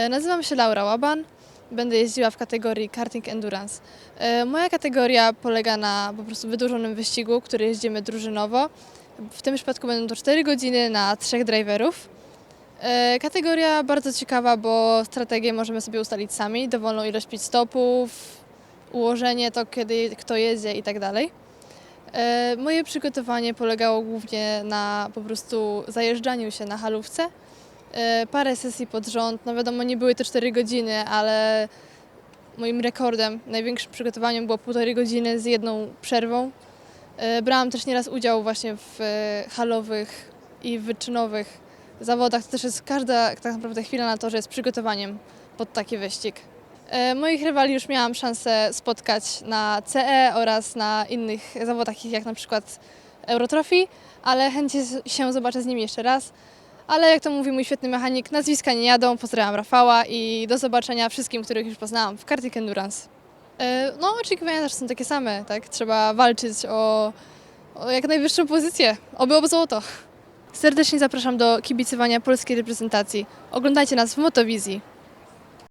E, Nazywam się Laura Łaban. Będę jeździła w kategorii karting endurance. E, Moja kategoria polega na po prostu wydłużonym wyścigu, który jeździmy drużynowo. W tym przypadku będą to 4 godziny na trzech driverów. E, Kategoria bardzo ciekawa, bo strategię możemy sobie ustalić sami, dowolną ilość pit stopów, ułożenie to, kiedy kto jedzie i tak dalej. Moje przygotowanie polegało głównie na po prostu zajeżdżaniu się na halówce. E, Parę sesji pod rząd, no wiadomo, nie były to 4 godziny, ale moim rekordem, największym przygotowaniem było półtorej godziny z jedną przerwą. E, Brałam też nieraz udział właśnie w e, halowych i wyczynowych zawodach. To też jest każda tak naprawdę chwila na to, że jest przygotowaniem pod taki wyścig. Moich rywali już miałam szansę spotkać na CE oraz na innych zawodach, jak na przykład Eurotrophy, ale chętnie się zobaczę z nimi jeszcze raz. Ale jak to mówi mój świetny mechanik, nazwiska nie jadą. Pozdrawiam Rafała i do zobaczenia wszystkim, których już poznałam w Karting Endurance. E, No, oczekiwania też są takie same, tak? Trzeba walczyć o, o jak najwyższą pozycję, oby o złoto. Serdecznie zapraszam do kibicowania polskiej reprezentacji. Oglądajcie nas w Motowizji.